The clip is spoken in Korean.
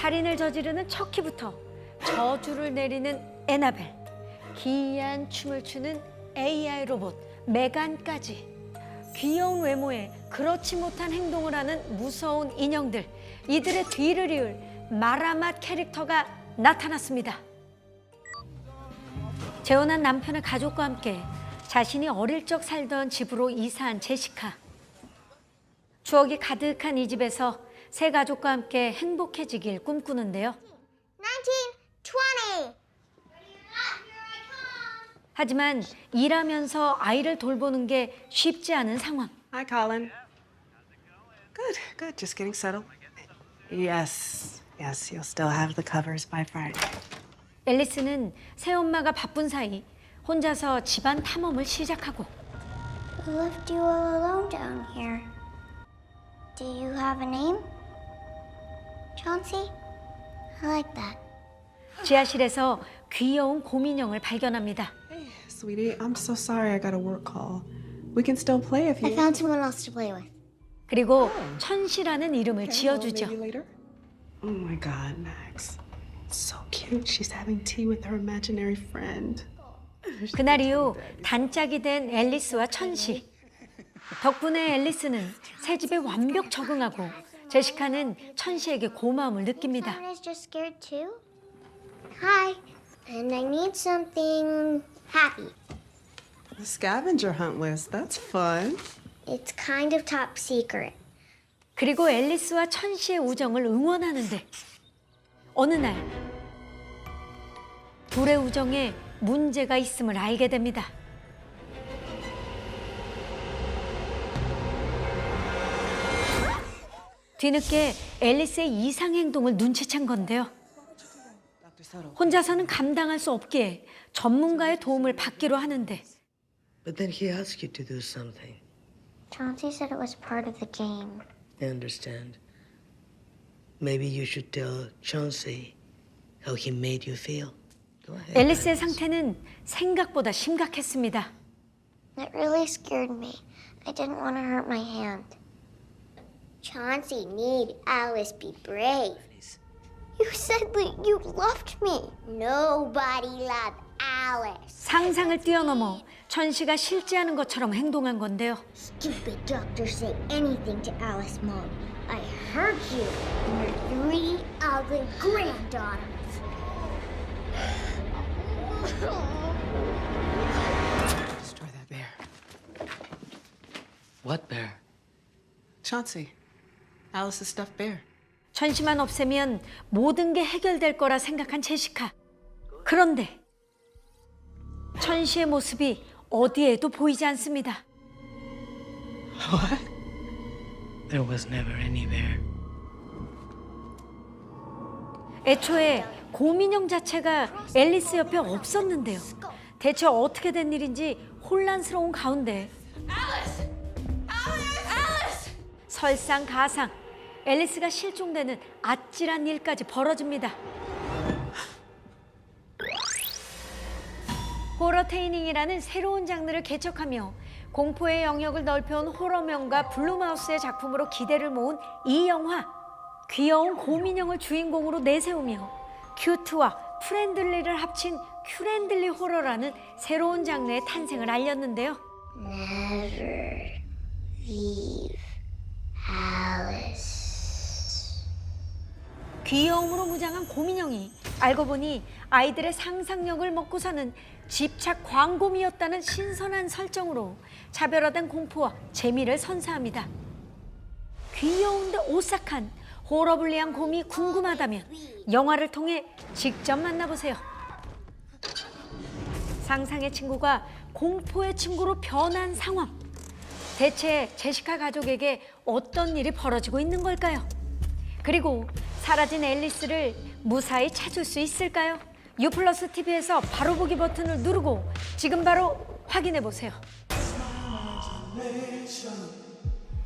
살인을 저지르는 척키부터 저주를 내리는 에나벨, 기이한 춤을 추는 AI 로봇 메간까지 귀여운 외모에 그렇지 못한 행동을 하는 무서운 인형들 이들의 뒤를 이을 마라맛 캐릭터가 나타났습니다. 재혼한 남편의 가족과 함께 자신이 어릴 적 살던 집으로 이사한 제시카. 추억이 가득한 이 집에서 새 가족과 함께 행복해지길 꿈꾸는데요. 19, 20. 하지만 일하면서 아이를 돌보는 게 쉽지 않은 상황. Hi, Colin. Good, good. Just getting settled. Yes, yes, you'll still have the covers by Friday. 앨리스는 새엄마가 바쁜 사이 혼자서 집안 탐험을 시작하고 Who left you all alone down here? Do you have a name? Chauncey? I like that. 지하실에서 귀여운 곰인형을 발견합니다. Hey, sweetie, I'm so sorry I got a work call. We can still play if I you. found someone else to play with. 그리고 천시라는 이름을 지어주죠. maybe later. Oh my God, Max. So cute. She's having tea with her imaginary friend. 그날 이후 단짝이 된 앨리스와 천시. 덕분에 앨리스는 새 집에 완벽 적응하고 제시카는 천시에게 고마움을 느낍니다. Someone is just scared too? Hi. And I need something happy. The scavenger hunt list. That's fun. It's kind of top secret. 그리고 앨리스와 천시의 우정을 응원하는데 어느 날 둘의 우정에 문제가 있음을 알게 됩니다. 뒤늦게 앨리스의 이상 행동을 눈치챈 건데요. 혼자서는 감당할 수 없기에 전문가의 도움을 받기로 하는데 But then he asked you to do something. Chauncey said it was part of the game. I understand. Maybe you should tell Chauncey how he made you feel. Go ahead. 앨리스의 상태는 생각보다 심각했습니다. It really scared me. I didn't want to hurt my hand. Chauncey need Alice be brave. You said that you loved me. Nobody loved Alice. 상상을 뛰어넘어 천시가 실제하는 것처럼 행동한 건데요. Stupid doctors say anything to Alice, Mom. I heard you and your three ugly granddaughters. Destroy that bear. What bear? Chauncey. Alice's stuffed bear. 천시만 없애면 모든 게 해결될 거라 생각한 제시카. 그런데 천시의 모습이 어디에도 보이지 않습니다. There was never any bear. 애초에 곰인형 자체가 앨리스 옆에 없었는데요. 대체 어떻게 된 일인지 혼란스러운 가운데 설상가상 앨리스가 실종되는 아찔한 일까지 벌어집니다. 호러 테이닝이라는 새로운 장르를 개척하며 공포의 영역을 넓혀온 호러명가 블루마우스의 작품으로 기대를 모은 이 영화 귀여운 곰인형을 주인공으로 내세우며 큐트와 프렌들리를 합친 큐렌들리 호러라는 새로운 장르의 탄생을 알렸는데요. Never leave Alice. 귀여움으로 무장한 곰인형이 알고 보니 아이들의 상상력을 먹고 사는 집착 광곰이었다는 신선한 설정으로 차별화된 공포와 재미를 선사합니다. 귀여운데 오싹한 호러블리한 곰이 궁금하다면 영화를 통해 직접 만나보세요. 상상의 친구가 공포의 친구로 변한 상황. 대체 제시카 가족에게 어떤 일이 벌어지고 있는 걸까요? 그리고 사라진 앨리스를 무사히 찾을 수 있을까요? 유플러스 TV에서 바로 보기 버튼을 누르고 지금 바로 확인해 보세요.